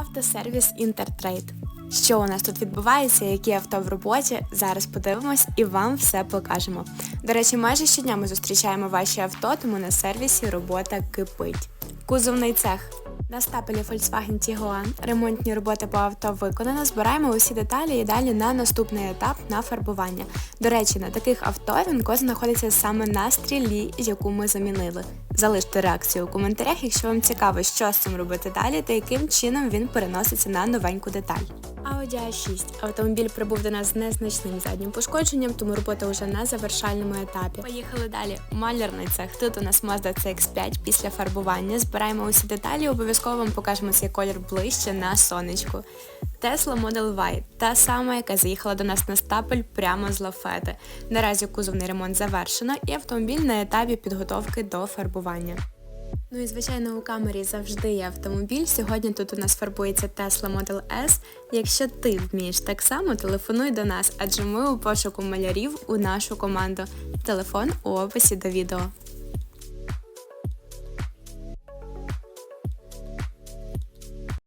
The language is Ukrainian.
Автосервіс Інтертрейд. Що у нас тут відбувається, які авто в роботі? Зараз подивимось і вам все покажемо. До речі, майже щодня ми зустрічаємо ваші авто, тому на сервісі робота кипить. Кузовний цех. На стапелі Volkswagen Tiguan ремонтні роботи по авто виконано. Збираємо усі деталі і далі на наступний етап на фарбування. До речі, на таких авто Вінко знаходиться саме на стрілі, яку ми замінили. Залиште реакцію у коментарях, якщо вам цікаво, що з цим робити далі та яким чином він переноситься на новеньку деталь. Audi A6. Автомобіль прибув до нас з незначним заднім пошкодженням, тому робота вже на завершальному етапі. Поїхали далі. Малярний цех. Тут у нас Mazda CX-5 після фарбування. Збираємо усі деталі, обов'язково вам покажемо цей колір ближче на сонечку. Tesla Model Y, та сама, яка заїхала до нас на стапель прямо з лафети. Наразі кузовний ремонт завершено і автомобіль на етапі підготовки до фарбування. Ну і звичайно у камері завжди є автомобіль. Сьогодні тут у нас фарбується Tesla Model S. Якщо ти вмієш так само, телефонуй до нас, адже ми у пошуку малярів у нашу команду. Телефон у описі до відео.